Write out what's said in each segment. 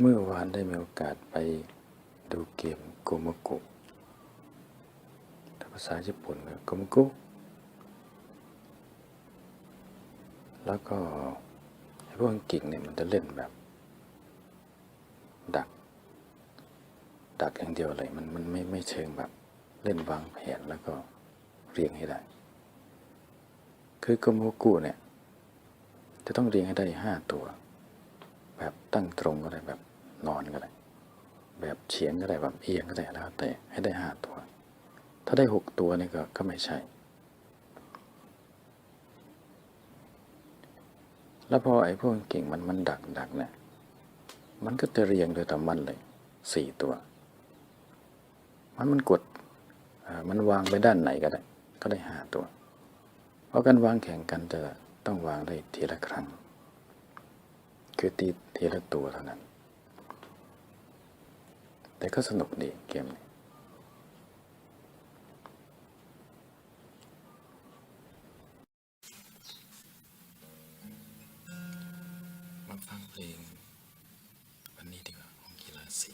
เมื่อวานได้มีโอกาสไปดูเกมโกโมโกะภาษาญี่ปุ่นโกโมโกะแล้วก็พวกอังกฤษเนี่ยมันจะเล่นแบบ ดัก ดักอย่างเดียวเลยมันมันไม่ไม่เชิงแบบเล่นวางแผนแล้วก็เรียงให้ได้ คือโกโมกุเนี่ย จะต้องเรียงให้ได้ห้าตัว แบบตั้งตรงก็ได้แบบนอนก็ได้ แบบเฉียงก็ได้แบบเอียงก็ได้แล้วแต่ให้ได้ห้าตัว ถ้าได้หกตัวนี่ก็ก็ไม่ใช่ แล้วพอไอ้พวกเก่งมันมันดักดักเนี่ยมันก็จะเรียงโดยตามมันเลยสี่ตัว มันมันกดมันวางไปด้านไหนก็ได้ ก็ได้ห้าตัว เพราะการวางแข่งกันจะต้องวางได้ทีละครั้ง คือตีทีละตัวเท่านั้น แต่ก็สนุกดีเกมนี้มาฟังเพลงวันนี้ดีกว่าของกีฬาสี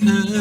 with her.